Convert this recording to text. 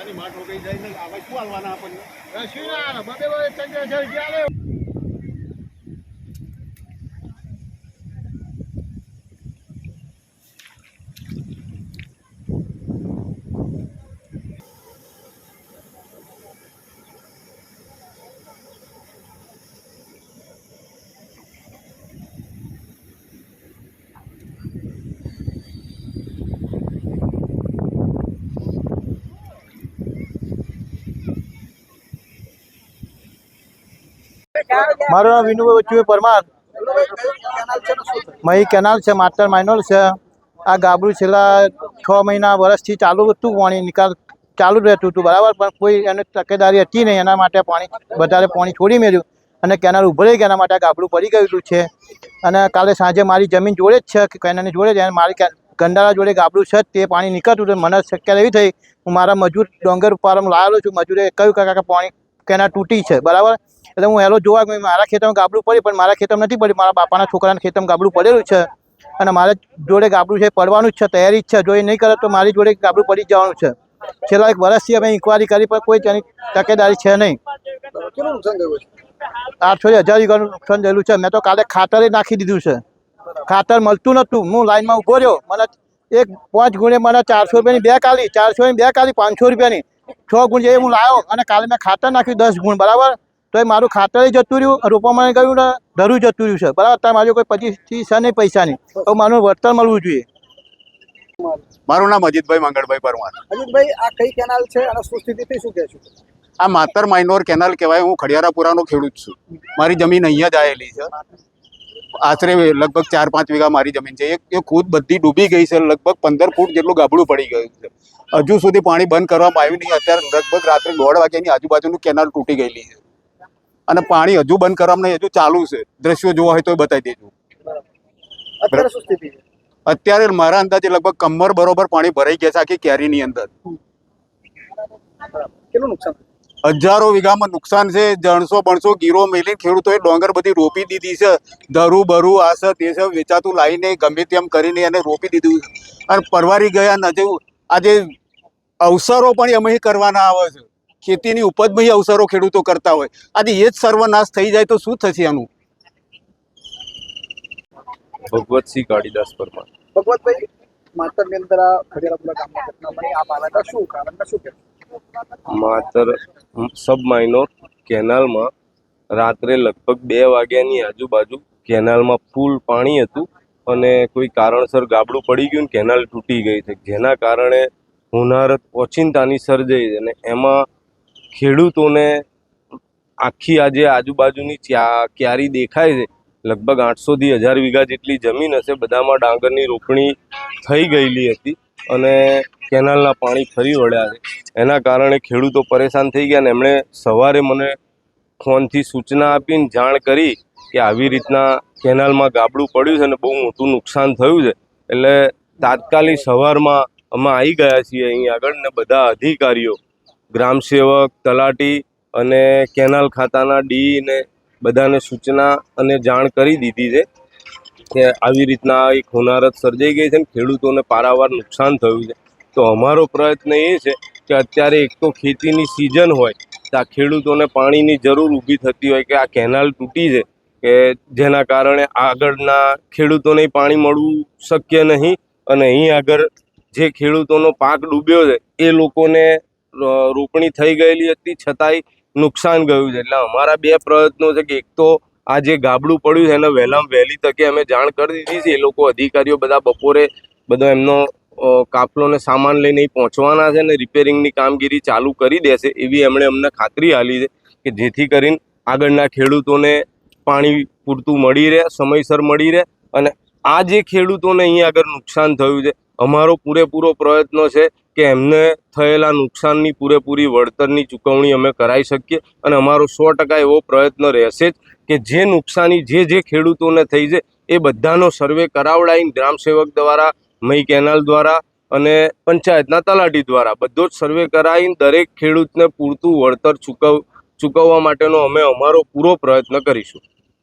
પોતાની માટ રોકાઈ જાય ને આપણે શું હાલવાના આપણને? શું ના ચંદ્ર મારું નામ વિનુભાઈ વચ્ચુભાઈ પરમાર. મહી કેનાલ છે માતર માઇનોર છે. આ ગાબડું છેલ્લા છ મહિના વર્ષથી ચાલુ હતું, પાણી નિકાલ ચાલુ જ રહેતું હતું, બરાબર? પણ કોઈ એને તકેદારી હતી નહીં, એના માટે પાણી, વધારે પાણી છોડી મેળ્યું. અને કેનાલ ઉભરાઈ ગયા એના માટે ગાબડું પડી ગયેલું છે. અને કાલે સાંજે મારી જમીન જોડે જ છે, કેનાલની જોડે જ. મારી ગંડારા જોડે ગાબડું છે, તે પાણી નીકળતું હતું. મને શક્ય એવી થઈ, હું મારા મજૂર ડોંગર ઉપર લાવેલો છું. મજૂરે કહ્યું કે કાકા, પાણી કેનાલ તૂટી છે, બરાબર? એટલે હું હેલો જોવા ગયો મારા ખેતરમાં ગાબડું પડ્યું પણ મારા ખેતરમાં નથી પડ્યું. મારા બાપાના છોકરાના ખેતરમાં ગાબડું પડેલું છે અને મારા જોડે ગાબડું છે પડવાનું જ છે તૈયારી જ છે. જો એ નહીં કરે તો મારી જોડે ગાબડું પડી જવાનું છે. છેલ્લા એક વર્ષથી અમે ઇન્કવાયરી કરી પણ કોઈ તેની તકેદારી છે નહીં. કેટલું નુકસાન થયું છે? આઠસો હજાર વીઘાનું નુકસાન થયેલું છે. મેં તો કાલે ખાતરે નાખી દીધું છે. ખાતર મળતું નહોતું. હું લાઈનમાં ઊભો રહ્યો. મને એક પાંચ ગુણે મને ચારસો રૂપિયાની બે કાલી ચારસોની બે કાલી પાંચસો રૂપિયાની. છ ગુણ જે હું લાવ્યો અને કાલે મેં ખાતર નાખ્યું દસ ગુણ બરાબર? તો એ મારું ખાતર જતું રહ્યું રોપામાં ગયું ને ધરું જતું રહ્યું છે. બરાબર અત્યારે મારું કોઈ પચીસથી છે નહીં પૈસાની તો મારું વળતર મળવું જોઈએ. મારું નામ અજીતભાઈ મંગળભાઈ પરમાર. અજીતભાઈ આ કઈ કેનાલ છે અને શું સ્થિતિથી શું કહેશું આ માતર માઇનોર કેનાલ કહેવાય હું ખડિયારાપુરાનો ખેડૂત છું. મારી જમીન અહીંયા જ આવેલી છે. આશરે લગભગ ચાર પાંચ વીઘા મારી જમીન છે. એ એ ખુદ બધી ડૂબી ગઈ છે લગભગ પંદર ફૂટ જેટલું ગાબડું પડી ગયું છે. હજુ સુધી પાણી બંધ કરવામાં આવ્યું નહીં. અત્યારે લગભગ રાત્રે દોઢ વાગ્યાની આજુબાજુનું કેનાલ તૂટી ગયેલી છે. અને પાણી હજુ બંધ કરવામાં નહીં હજુ ચાલુ છે. દ્રશ્યો જોવા હોય તો બતાવી દેજો. અત્યારે મારા અંદાજે લગભગ કમર બરોબર પાણી ભરાઈ ગયા છે આખી કેરીની અંદર? હજારો વીઘામાં નુકસાન છે જણસો બણસો ગીરો મેલી ખેડૂતોએ ડોંગર બધી રોપી દીધી છે. ધરું બરું તે છે વેચાતું લાવીને ગમે તેમ કરીને એને રોપી દીધું. અને પરવારી ગયા નજે આજે અવસરો પણ એમ કરવાના આવે છે. ખેતીની ઉપજમય અવસરો ખેડૂતો કરતા હોય. આજે એ જ સર્વનાશ થઈ જાય તો શું થશે આનું? ભગવતસિંહ કાળીદાસ પરમાર. ભગવતભાઈ માતરની અંદર આ ખડિયાળાપુરા ગામમાં ઘટના બની. આ બાળકા શું કારણ શું કે માતર સબ માઇનોર કેનાલમાં રાત્રે લગભગ બે વાગ્યાની આજુબાજુ કેનાલમાં ફૂલ પાણી હતું અને કોઈ કારણસર ગાબડું પડી ગયું ને કેનાલ તૂટી ગઈ છે. જેના કારણે હોનારત ઓચિંતાની સર્જાઈ અને એમાં ખેડૂતોને આખી આજે આજુબાજુની ક્યારી દેખાય છે. લગભગ આઠસોથી હજાર વીઘા જેટલી જમીન હશે. બધામાં ડાંગરની રોપણી થઈ ગયેલી હતી અને કેનાલના પાણી ફરી વળ્યા છે. એના કારણે ખેડૂતો પરેશાન થઈ ગયા ને એમણે સવારે મને ફોનથી સૂચના આપીને જાણ કરી કે આવી રીતના કેનાલમાં ગાબડું પડ્યું છે અને બહુ મોટું નુકસાન થયું છે. એટલે તાત્કાલિક સવારમાં અમે આવી ગયા છીએ અહીં આગળ ને બધા અધિકારીઓ ગ્રામસેવક તલાટી અને કેનાલ ખાતાના ડી ને બધાને સૂચના અને જાણ કરી દીધી છે કે આવી રીતના એક હોનારત સર્જાઈ ગઈ છે ને ખેડૂતોને પારાવાર નુકસાન થયું છે. તો અમારો પ્રયત્ન એ છે કે અત્યારે એક તો ખેતીની સિઝન હોય તો આ ખેડૂતોને પાણીની જરૂર ઊભી થતી હોય કે આ કેનાલ તૂટી છે કે જેના કારણે આગળના ખેડૂતોને પાણી મળવું શક્ય નહીં અને અહીં આગળ જે ખેડૂતોનો પાક ડૂબ્યો છે એ લોકોને રોપણી થઈ ગયેલી હતી, છતાંય નુકસાન ગયું છે. એટલે અમારા બે પ્રયત્નો છે કે એક તો આ જે ગાબડું પડ્યું છે, એને વહેલામાં વહેલી તકે અમે જાણ કરી દીધી છે. એ લોકો અધિકારીઓ બધા બપોરે બધો એમનો કાફલોને સામાન લઈને પહોંચવાના છે ને રિપેરિંગની કામગીરી ચાલુ કરી દેશે એવી એમણે અમને ખાતરી આપી છે કે જેથી કરીને આગળના ખેડૂતોને પાણી પૂરતું મળી રહે, સમયસર મળી રહે અને આ જે ખેડૂતોને અહીં આગળ નુકસાન થયું છે અમારો પૂરેપૂરો પ્રયત્ન છે કે એમને થયેલા નુકસાનની પૂરેપૂરી વળતરની ચૂકવણી અમે કરાવી શકીએ અને અમારો સો ટકા એવો પ્રયત્ન રહેશે જ કે જે નુકસાની, જે જે ખેડૂતોને થઈ છે, એ બધાનો સર્વે કરાવડાવીને ગ્રામસેવક દ્વારા મઈ કેનાલ દ્વારા અને પંચાયતના તલાટી દ્વારા બધો જ સર્વે કરાવીને દરેક ખેડૂતને પૂરતું વળતર ચૂકવ, ચૂકવવા માટેનો અમે અમારો પૂરો પ્રયત્ન કરીશું.